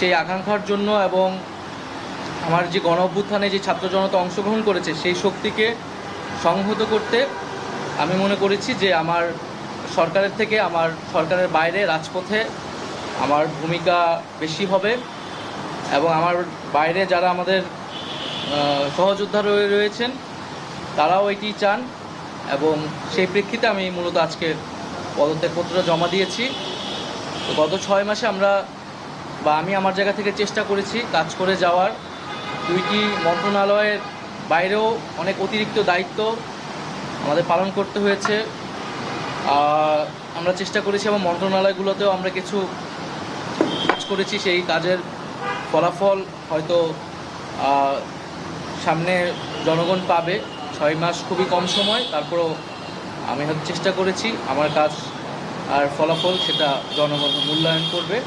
সেই আকাঙ্ক্ষার জন্য এবং আমার যে গণ অভ্যুত্থানে যে ছাত্র জনতা অংশগ্রহণ করেছে, সেই শক্তিকে সংহত করতে আমি মনে করেছি যে আমার সরকারের থেকে, আমার সরকারের বাইরে, রাজপথে আমার ভূমিকা বেশি হবে এবং আমার বাইরে যারা আমাদের সহযোদ্ধা রয়ে রয়েছেন, তারাও এটি চান এবং সেই প্রেক্ষিতে আমি মূলত আজকে পদত্যাগপত্রটা জমা দিয়েছি। গত ছয় মাসে আমরা বা আমি আমার জায়গা থেকে চেষ্টা করেছি কাজ করে যাওয়ার। দুইটি মন্ত্রণালয়ের বাইরেও অনেক অতিরিক্ত দায়িত্ব আমাদের পালন করতে হয়েছে। আমরা চেষ্টা করেছি এবং মন্ত্রণালয়গুলোতেও আমরা কিছু কাজ করেছি, সেই কাজের ফলাফল হয়তো সামনে জনগণ পাবে। ছয় মাস খুবই কম সময়, তারপরও আমি হয়তো চেষ্টা করেছি। আমার কাজ আর ফলাফল সেটা জনগণ মূল্যায়ন করবে।